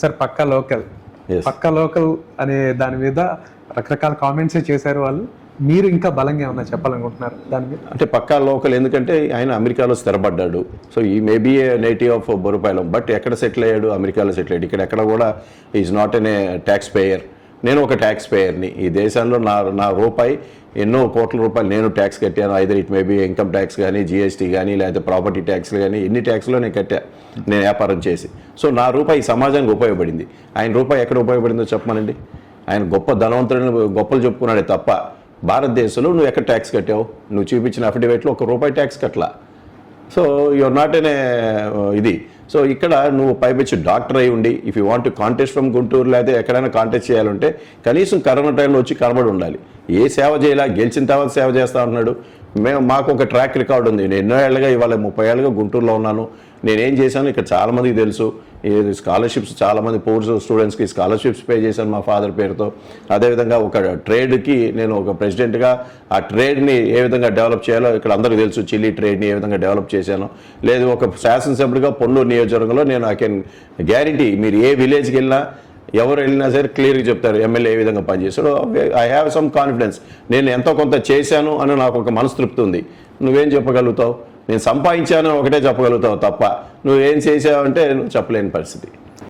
Sir పక్కా local. పక్కా local అనే దాని మీద రకరకాల కామెంట్స్ చేశారు వాళ్ళు. మీరు ఇంకా బలంగా ఏమన్నా చెప్పాలనుకుంటున్నారు దాని మీద? అంటే పక్కా లోకల్ ఎందుకంటే ఆయన అమెరికాలో స్థిరపడ్డాడు. సో ఈ మేబీ ఏ నేటివ్ ఆఫ్ బొరుపాయలం బట్ ఎక్కడ సెటిల్ అయ్యాడు? అమెరికాలో సెటిల్ అయ్యాడు. ఇక్కడ ఎక్కడ కూడా is not an a tax payer నేను ఒక ట్యాక్స్ పేయర్ని ఈ దేశంలో నా నా రూపాయి ఎన్నో కోట్ల రూపాయలు నేను ట్యాక్స్ కట్టాను. Either it maybe income tax కానీ జిఎస్టీ కానీ లేకపోతే ప్రాపర్టీ ట్యాక్స్లు కానీ ఎన్ని ట్యాక్స్లో నేను కట్టా నేను వ్యాపారం చేసి. సో నా రూపాయి సమాజానికి ఉపయోగపడింది. ఆయన రూపాయి ఎక్కడ ఉపయోగపడిందో చెప్పమనండి? ఆయన గొప్ప ధనవంతుడిని గొప్పలు చెప్పుకున్నాడే తప్ప భారతదేశంలో నువ్వు ఎక్కడ ట్యాక్స్ కట్టావు? నువ్వు చూపించిన అఫిడవిట్లో ఒక రూపాయి ట్యాక్స్ కట్టలా. సో యువర్ నాట్ ఎన్ ఇది. సో ఇక్కడ నువ్వు పైపెచ్చి డాక్టర్ అయి ఉండి if you want contest from Guntur లేకపోతే ఎక్కడైనా కాంటెస్ట్ చేయాలంటే కనీసం కరోనా టైంలో వచ్చి కనబడి ఉండాలి. ఏ సేవ చేయాలా? గెలిచిన తర్వాత సేవ చేస్తా ఉంటున్నాడు మేము మాకు ఒక ట్రాక్ రికార్డ్ ఉంది. నేను ఎన్నో ఏళ్ళుగా ఇవాళ ముప్పై ఏళ్ళుగా గుంటూరులో ఉన్నాను. నేనేం చేశాను ఇక్కడ చాలామందికి తెలుసు. ఈ స్కాలర్షిప్స్ చాలామంది పూర్ స్టూడెంట్స్కి స్కాలర్షిప్స్ పే చేశాను మా ఫాదర్ పేరుతో. అదేవిధంగా ఒక ట్రేడ్కి నేను ఒక ప్రెసిడెంట్గా ఆ ట్రేడ్ని ఏ విధంగా డెవలప్ చేయాలో ఇక్కడ అందరికీ తెలుసు. చిల్లీ ట్రేడ్ని ఏ విధంగా డెవలప్ చేశాను. లేదు ఒక శాసనసభ్యుడిగా పొన్నూరు నియోజకవర్గంలో నేను ఐ కెన్ గ్యారంటీ మీరు ఏ విలేజ్కి వెళ్ళినా ఎవరు వెళ్ళినా సరే క్లియర్గా చెప్తారు ఎమ్మెల్యే ఏ విధంగా పనిచేస్తాడు. ఐ హ్యావ్ సమ్ కాన్ఫిడెన్స్ నేను ఎంతో కొంత చేశాను అని నాకు ఒక మనస్తృప్తి ఉంది. నువ్వేం చెప్పగలుగుతావు? నేను సంపాదించాను ఒకటే చెప్పగలుగుతావు తప్ప. నువ్వేం చేసావంటే నువ్వు చెప్పలేని పరిస్థితి.